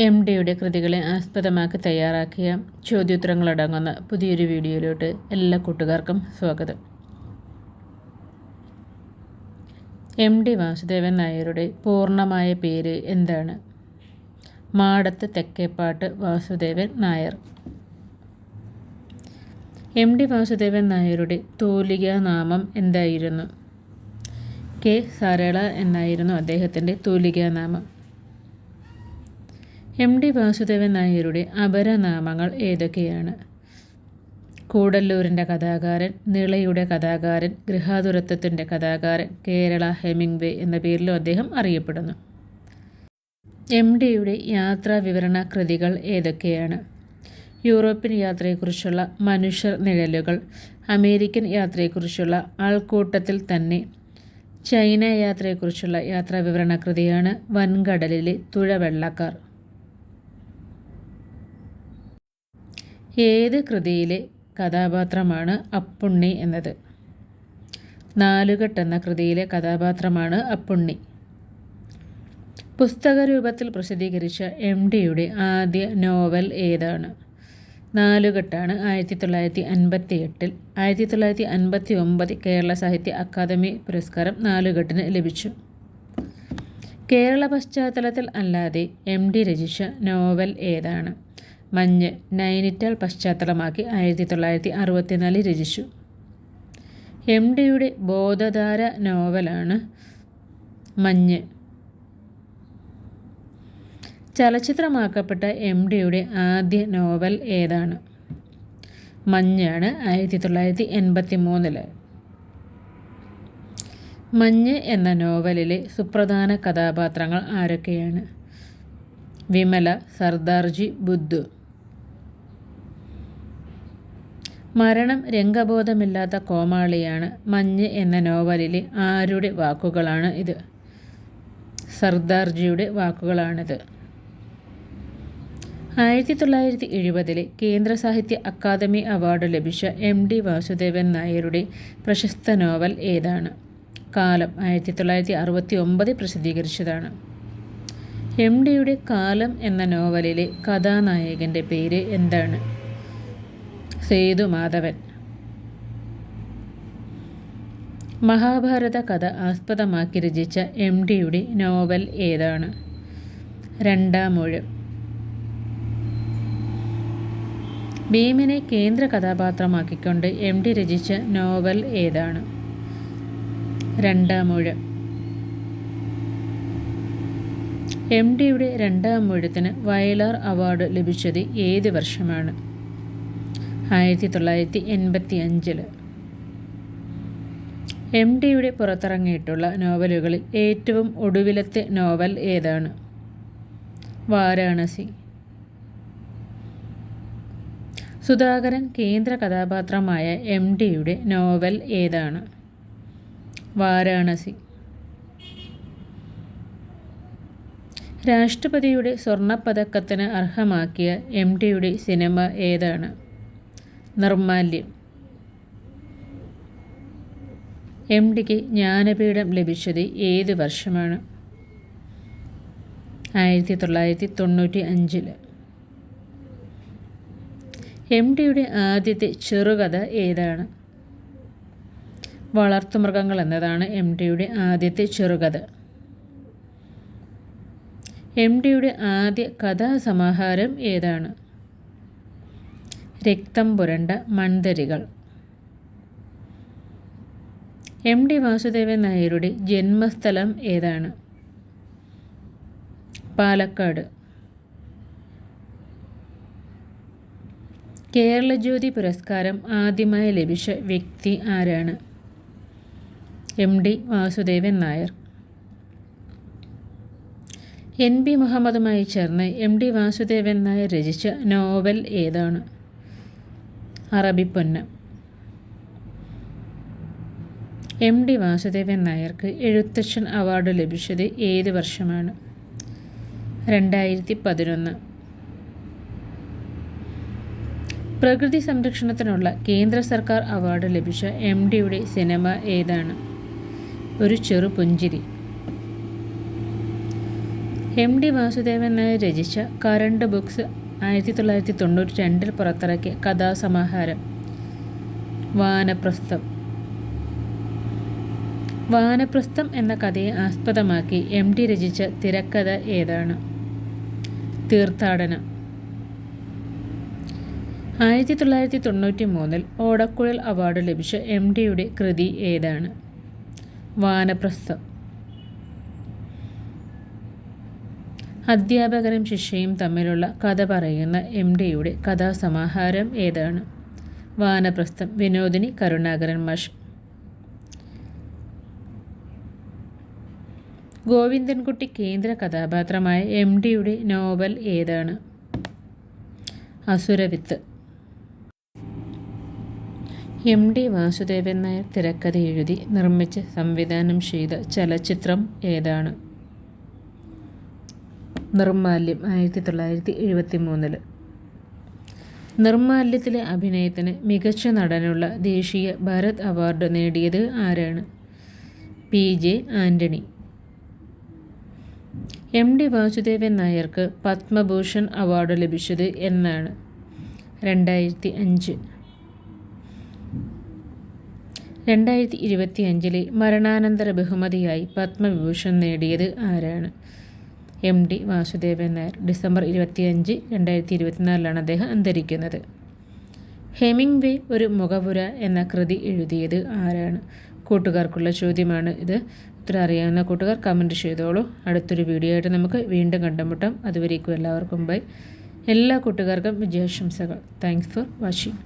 M ഡിയുടെ കൃതികളെ ആസ്പദമാക്കി തയ്യാറാക്കിയ ചോദ്യോത്തരങ്ങളടങ്ങുന്ന പുതിയൊരു വീഡിയോയിലോട്ട് എല്ലാ കൂട്ടുകാർക്കും സ്വാഗതം. എം ഡി വാസുദേവൻ നായരുടെ പൂർണമായ പേര് എന്താണ്? മാടത്ത് തെക്കേപ്പാട്ട് വാസുദേവൻ നായർ. എം ഡി വാസുദേവൻ നായരുടെ തൂലികാ നാമം എന്തായിരുന്നു? കെ സരള എന്നായിരുന്നു അദ്ദേഹത്തിന്റെ തൂലികാ നാമം. എം ഡി വാസുദേവൻ നായരുടെ അപരനാമങ്ങൾ ഏതൊക്കെയാണ്? കൂടല്ലൂരിന്റെ കഥാകാരൻ നിളയുടെ കഥാകാരൻ ഗൃഹാതുരത്വത്തിന്റെ കഥാകാരൻ കേരള ഹെമിംഗ്വേ എന്ന പേരിലും അദ്ദേഹം അറിയപ്പെടുന്നു. എം ഡിയുടെ യാത്രാ വിവരണ കൃതികൾ ഏതൊക്കെയാണ്? യൂറോപ്യൻ യാത്രയെക്കുറിച്ചുള്ള മനുഷ്യർ നിഴലുകൾ അമേരിക്കൻ യാത്രയെക്കുറിച്ചുള്ള ആൾക്കൂട്ടത്തിൽ തന്നെ ചൈന യാത്രയെക്കുറിച്ചുള്ള യാത്രാ വിവരണ കൃതിയാണ് വൻകടലിലെ തുഴവെള്ളക്കാർ. ഏത് കൃതിയിലെ കഥാപാത്രമാണ് അപ്പുണ്ണി എന്നത്? നാലുകെട്ട് എന്ന കൃതിയിലെ കഥാപാത്രമാണ് അപ്പുണ്ണി. പുസ്തകരൂപത്തിൽ പ്രസിദ്ധീകരിച്ച എം ഡിയുടെ ആദ്യ നോവൽ ഏതാണ്? നാലുകെട്ടാണ് ആയിരത്തി തൊള്ളായിരത്തി അൻപത്തി എട്ടിൽ ആയിരത്തി തൊള്ളായിരത്തി അൻപത്തി ഒമ്പത് കേരള സാഹിത്യ അക്കാദമി പുരസ്കാരം നാലുകെട്ടിന് ലഭിച്ചു. കേരള പശ്ചാത്തലത്തിൽ അല്ലാതെ എം ഡി രചിച്ച നോവൽ ഏതാണ്? മഞ്ഞ് നൈനിറ്റാൽ പശ്ചാത്തലമാക്കി ആയിരത്തി തൊള്ളായിരത്തി അറുപത്തിനാലിൽ രചിച്ചു. എം ഡിയുടെ ബോധധാര നോവലാണ് മഞ്ഞ്. ചലച്ചിത്രമാക്കപ്പെട്ട എം ഡിയുടെ ആദ്യ നോവൽ ഏതാണ്? മഞ്ഞാണ് ആയിരത്തി തൊള്ളായിരത്തി എൺപത്തി മൂന്നിൽ മഞ്ഞ് എന്ന നോവലിലെ സുപ്രധാന കഥാപാത്രങ്ങൾ ആരൊക്കെയാണ്? വിമല സർദാർജി ബുദ്ധു. മരണം രംഗബോധമില്ലാത്ത കോമാളിയാണ് മഞ്ഞ് എന്ന നോവലിലെ ആരുടെ വാക്കുകളാണ് ഇത്? സർദാർജിയുടെ വാക്കുകളാണിത്. ആയിരത്തി തൊള്ളായിരത്തി എഴുപതിലെ കേന്ദ്ര സാഹിത്യ അക്കാദമി അവാർഡ് ലഭിച്ച എം ഡി വാസുദേവൻ നായരുടെ പ്രശസ്ത നോവൽ ഏതാണ്? കാലം ആയിരത്തി തൊള്ളായിരത്തി അറുപത്തി ഒമ്പതിൽ പ്രസിദ്ധീകരിച്ചതാണ്. എം ഡിയുടെ കാലം എന്ന നോവലിലെ കഥാനായകന്റെ പേര് എന്താണ്? സേതുമാധവൻ മഹാഭാരത കഥ ആസ്പദമാക്കി രചിച്ച എം ഡിയുടെ നോവൽ ഏതാണ്? രണ്ടാം ഭീമനെ കേന്ദ്ര കഥാപാത്രമാക്കിക്കൊണ്ട് എം ഡി രചിച്ച നോവൽ ഏതാണ്? രണ്ടാം മൊഴം എം ഡിയുടെ രണ്ടാം മൊഴത്തിന് വയലാർ അവാർഡ് ലഭിച്ചത് ഏത് വർഷമാണ്? ആയിരത്തി തൊള്ളായിരത്തി എൺപത്തി അഞ്ചിൽ എം ഡിയുടെ പുറത്തിറങ്ങിയിട്ടുള്ള നോവലുകളിൽ ഏറ്റവും ഒടുവിലത്തെ നോവൽ ഏതാണ്? വാരാണസി. സുധാകരൻ കേന്ദ്ര കഥാപാത്രമായ എം ഡിയുടെ നോവൽ ഏതാണ്? വാരാണസി. രാഷ്ട്രപതിയുടെ സ്വർണപ്പതക്കത്തിന് അർഹമാക്കിയ എം ഡിയുടെ സിനിമ ഏതാണ്? നിർമാല്യം എം ഡിക്ക് ജ്ഞാനപീഠം ലഭിച്ചത് ഏത് വർഷമാണ്? ആയിരത്തി തൊള്ളായിരത്തി തൊണ്ണൂറ്റി അഞ്ചിൽ എം ഡിയുടെ ആദ്യത്തെ ചെറുകഥ ഏതാണ്? വളർത്തുമൃഗങ്ങൾ എന്നതാണ് എം ഡിയുടെ ആദ്യത്തെ ചെറുകഥ. എം ഡിയുടെ ആദ്യ കഥാസമാഹാരം ഏതാണ്? രക്തം പുരണ്ട മൺതരികൾ എം ഡി വാസുദേവൻ നായരുടെ ജന്മസ്ഥലം ഏതാണ്? പാലക്കാട്. കേരളജ്യോതി പുരസ്കാരം ആദ്യമായി ലഭിച്ച വ്യക്തി ആരാണ്? M D Vasudevan Nair. N B മുഹമ്മദുമായി ചേർന്ന് എം ഡി വാസുദേവൻ നായർ രചിച്ച നോവൽ ഏതാണ്? അറബിപ്പൊന്ന് എം ഡി വാസുദേവൻ നായർക്ക് എഴുത്തച്ഛൻ അവാർഡ് ലഭിച്ചത് ഏത് വർഷമാണ്? രണ്ടായിരത്തി പതിനൊന്ന് പ്രകൃതി സംരക്ഷണത്തിനുള്ള കേന്ദ്ര സർക്കാർ അവാർഡ് ലഭിച്ച എം ഡിയുടെ സിനിമ ഏതാണ്? ഒരു ചെറു പുഞ്ചിരി. എം ഡി വാസുദേവൻ നായർ രചിച്ച കറണ്ട് ബുക്സ് ആയിരത്തി തൊള്ളായിരത്തി തൊണ്ണൂറ്റി രണ്ടിൽ പുറത്തിറക്കിയ കഥാസമാഹാരം വാനപ്രസ്ഥം. വാനപ്രസ്ഥം എന്ന കഥയെ ആസ്പദമാക്കി എം ഡി രചിച്ച തിരക്കഥ ഏതാണ്? തീർത്ഥാടനം. ആയിരത്തി തൊള്ളായിരത്തി തൊണ്ണൂറ്റി മൂന്നിൽ ഓടക്കുഴൽ അവാർഡ് ലഭിച്ച എം ഡിയുടെ കൃതി ഏതാണ്? വാനപ്രസ്ഥം. അധ്യാപകനും ശിഷ്യയും തമ്മിലുള്ള കഥ പറയുന്ന എം ഡിയുടെ കഥാസമാഹാരം ഏതാണ്? വാനപ്രസ്ഥം വിനോദിനി കരുണാകരൻ മാഷ്. ഗോവിന്ദൻകുട്ടി കേന്ദ്ര കഥാപാത്രമായ എം ഡിയുടെ നോവൽ ഏതാണ്? അസുരവിത്ത്. എം ഡി വാസുദേവൻ നായർ തിരക്കഥ എഴുതി നിർമ്മിച്ച് സംവിധാനം ചെയ്ത ചലച്ചിത്രം ഏതാണ്? നിർമാല്യം ആയിരത്തി തൊള്ളായിരത്തി എഴുപത്തി മൂന്നിൽ നിർമാല്യത്തിലെ അഭിനയത്തിന് മികച്ച നടനുള്ള ദേശീയ ഭാരത് അവാർഡ് നേടിയത് ആരാണ്? P. J. Antony M. D. Vasudevan നായർക്ക് പത്മഭൂഷൺ അവാർഡ് ലഭിച്ചത് എന്നാണ്. രണ്ടായിരത്തി അഞ്ച് രണ്ടായിരത്തി ഇരുപത്തി അഞ്ചിലെ മരണാനന്തര ബഹുമതിയായി പത്മവിഭൂഷൺ നേടിയത് ആരാണ്? M D Vasudevan Nair. December ഇരുപത്തിയഞ്ച് രണ്ടായിരത്തി ഇരുപത്തിനാലിലാണ് അദ്ദേഹം അന്തരിക്കുന്നത്. ഹെമിംഗ് വേ ഒരു മുഖപുര എന്ന കൃതി എഴുതിയത് ആരാണ്? കൂട്ടുകാർക്കുള്ള ചോദ്യമാണ് ഇത്. ഉത്തരം അറിയാവുന്ന കൂട്ടുകാർ കമന്റ് ചെയ്തോളൂ. അടുത്തൊരു വീഡിയോ ആയിട്ട് നമുക്ക് വീണ്ടും കണ്ടുമുട്ടാം. അതുവരേക്കും എല്ലാവർക്കും ബൈ എല്ലാ കൂട്ടുകാർക്കും വിജയാശംസകൾ. Thanks for watching